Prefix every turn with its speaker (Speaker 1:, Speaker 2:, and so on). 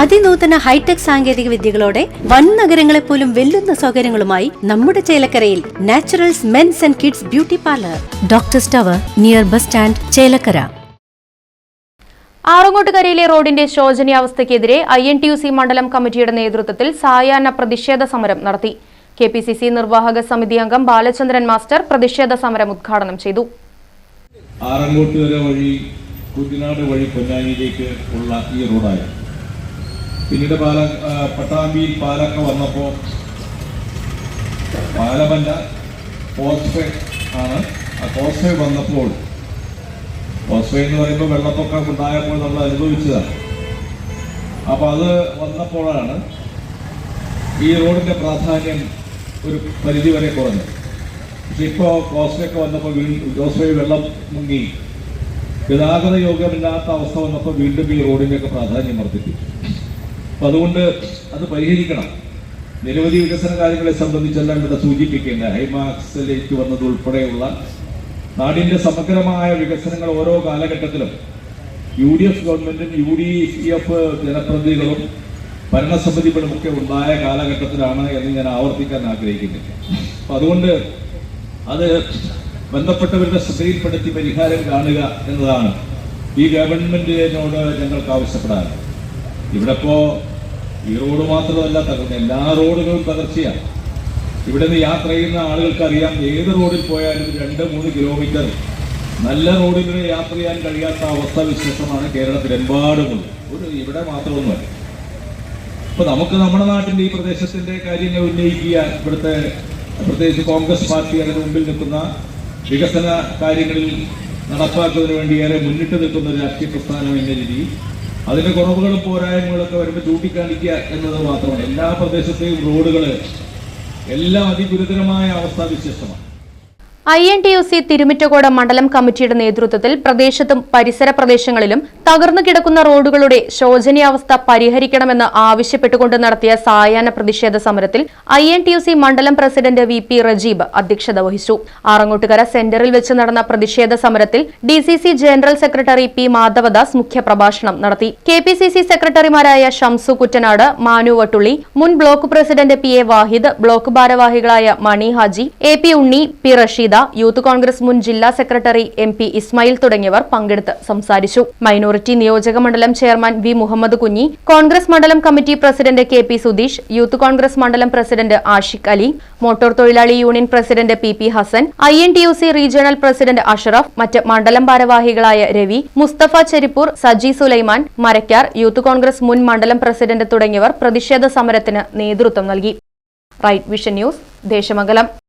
Speaker 1: അതിനൂതന hi tech സാങ്കേതിക വിദ്യകളോടെ വൻ നഗരങ്ങളെ പോലും വെല്ലുന്ന സൗകര്യങ്ങളുമായി നമ്മുടെ ചേലക്കരയിൽ Naturals men's and kids beauty parlour. Doctor സ്റ്റവർ near bus stand Chelakkara.
Speaker 2: ആറങ്ങോട്ടുകരയിലെ റോഡിന്റെ ശോചനീയാവസ്ഥയ്ക്കെതിരെ I N T U C മണ്ഡലം കമ്മിറ്റിയുടെ നേതൃത്വത്തിൽ സായാഹ്ന പ്രതിഷേധ സമരം നടത്തി. കെ പി സി സി നിർവാഹക സമിതി അംഗം ബാലചന്ദ്രൻ മാസ്റ്റർ പ്രതിഷേധ സമരം ഉദ്ഘാടനം ചെയ്തു.
Speaker 3: ആറങ്ങോട്ടുകര വഴി കുഞ്ഞിനാട് വഴി പൊന്നാനിയിലേക്ക് ഉള്ള ഈ റോഡായി പിന്നീട് പാല പട്ടാമ്പിയിൽ പാലൊക്കെ വന്നപ്പോൾ പാലമല്ല കോസ്വേ ആണ്. ആ കോസ്വേ വന്നപ്പോൾ കോസ്വേ എന്ന് പറയുമ്പോൾ വെള്ളപ്പൊക്കം ഉണ്ടായപ്പോൾ നമ്മൾ അനുഭവിച്ചതാണ്. അപ്പോൾ അത് വന്നപ്പോഴാണ് ഈ റോഡിന്റെ പ്രാധാന്യം ഒരു പരിധി വരെ കുറഞ്ഞു പക്ഷെ ഇപ്പോൾ കോസ്റ്റൊക്കെ വന്നപ്പോൾ കോസ്റ്റയിൽ വെള്ളം മുങ്ങി. ഗതാഗത യോഗ്യമില്ലാത്ത അവസ്ഥ വന്നപ്പോൾ വീണ്ടും ഈ റോഡിന്റെയൊക്കെ പ്രാധാന്യം വർദ്ധിപ്പിച്ചു. അപ്പം അതുകൊണ്ട് അത് പരിഹരിക്കണം. നിരവധി വികസന കാര്യങ്ങളെ സംബന്ധിച്ചെല്ലാം ഇവിടെ സൂചിപ്പിക്കേണ്ട ഹൈമാക്സിലേക്ക് വന്നത് ഉൾപ്പെടെയുള്ള നാടിന്റെ സമഗ്രമായ വികസനങ്ങൾ ഓരോ കാലഘട്ടത്തിലും യു ഡി എഫ് ഗവൺമെന്റും യു ഡി എഫ് ജനപ്രതിനിധികളും ഭരണസമിതികളും ഒക്കെ ഉണ്ടായ കാലഘട്ടത്തിലാണ് എന്ന് ഞാൻ ആവർത്തിക്കാൻ ആഗ്രഹിക്കുന്നില്ല. അപ്പൊ അതുകൊണ്ട് അത് ബന്ധപ്പെട്ടവരുടെ ശ്രദ്ധയിൽപ്പെടുത്തി പരിഹാരം കാണുക എന്നതാണ് ഈ ഗവൺമെന്റിനോട് ഞങ്ങൾക്ക് ആവശ്യപ്പെടാറ് ഇവിടെ ഇപ്പോ ഈ റോഡ് മാത്രമല്ല തകർന്ന എല്ലാ റോഡുകളും തകർച്ചയാണ്. ഇവിടെ നിന്ന് യാത്ര ചെയ്യുന്ന ആളുകൾക്ക് അറിയാം ഏത് റോഡിൽ പോയാലും രണ്ട് മൂന്ന് കിലോമീറ്റർ നല്ല റോഡിലൂടെ യാത്ര ചെയ്യാൻ കഴിയാത്ത അവസ്ഥ വിശേഷമാണ് കേരളത്തിലെമ്പാടുമുള്ളത് ഒരു ഇവിടെ മാത്രമൊന്നുമല്ല. ഇപ്പൊ നമുക്ക് നമ്മുടെ നാട്ടിന്റെ ഈ പ്രദേശത്തിന്റെ കാര്യങ്ങൾ ഉന്നയിക്കുക ഇവിടുത്തെ പ്രത്യേകിച്ച് കോൺഗ്രസ് പാർട്ടി അതിന് മുമ്പിൽ നിൽക്കുന്ന വികസന കാര്യങ്ങളിൽ നടപ്പാക്കുന്നതിന് വേണ്ടി ഏറെ മുന്നിട്ട് നിൽക്കുന്ന ഒരു രാഷ്ട്രീയ പ്രസ്ഥാനം എന്ന രീതിയിൽ അതിന്റെ കുറവുകളും പോരായ്മകളൊക്കെ വരുമ്പോൾ ചൂണ്ടിക്കാണിക്കുക എന്നത് മാത്രമാണ്. എല്ലാ പ്രദേശത്തെയും റോഡുകൾ എല്ലാം അതിഗുരുതരമായ അവസ്ഥാവിശേഷമാണ്
Speaker 2: I N T U C Thirumittakode മണ്ഡലം കമ്മിറ്റിയുടെ നേതൃത്വത്തിൽ പ്രദേശത്തും പരിസര പ്രദേശങ്ങളിലും തകർന്നു കിടക്കുന്ന റോഡുകളുടെ ശോചനീയാവസ്ഥ പരിഹരിക്കണമെന്ന് ആവശ്യപ്പെട്ടുകൊണ്ട് നടത്തിയ സായാഹ്ന പ്രതിഷേധ സമരത്തിൽ I N T U C മണ്ഡലം പ്രസിഡന്റ് വി പി റജീബ് അധ്യക്ഷത വഹിച്ചു. ആറങ്ങോട്ടുകര സെന്ററിൽ വെച്ച് നടന്ന പ്രതിഷേധ സമരത്തിൽ D C C general secretary P Madhavadas മുഖ്യപ്രഭാഷണം നടത്തി. കെ പി സി സി സെക്രട്ടറിമാരായ ഷംസു കുറ്റനാട് മാനു വട്ടുള്ളി മുൻ block president P A Vahid block ഭാരവാഹികളായ Mani Haji A P Unni P Rasheeda youth Congress മുൻ ജില്ലാ സെക്രട്ടറി എം പി ഇസ്മായിൽ തുടങ്ങിയവർ പങ്കെടുത്ത് സംസാരിച്ചു. മൈനോറിറ്റി നിയോജക മണ്ഡലം chairman V Muhammad Kunhi Congress മണ്ഡലം committee president K P Sudheesh youth Congress മണ്ഡലം പ്രസിഡന്റ് ആഷിഖ് അലി മോട്ടോർ തൊഴിലാളി union president P P Hasan I N T U C regional president Ashraf മറ്റ് മണ്ഡലം ഭാരവാഹികളായ രവി മുസ്തഫ ചെരിപ്പൂർ സജി സുലൈമാൻ മരക്കാർ യൂത്ത് കോൺഗ്രസ് മുൻ മണ്ഡലം പ്രസിഡന്റ് തുടങ്ങിയവർ പ്രതിഷേധ സമരത്തിന് നേതൃത്വം നൽകി. Right Vision News Desamangalam.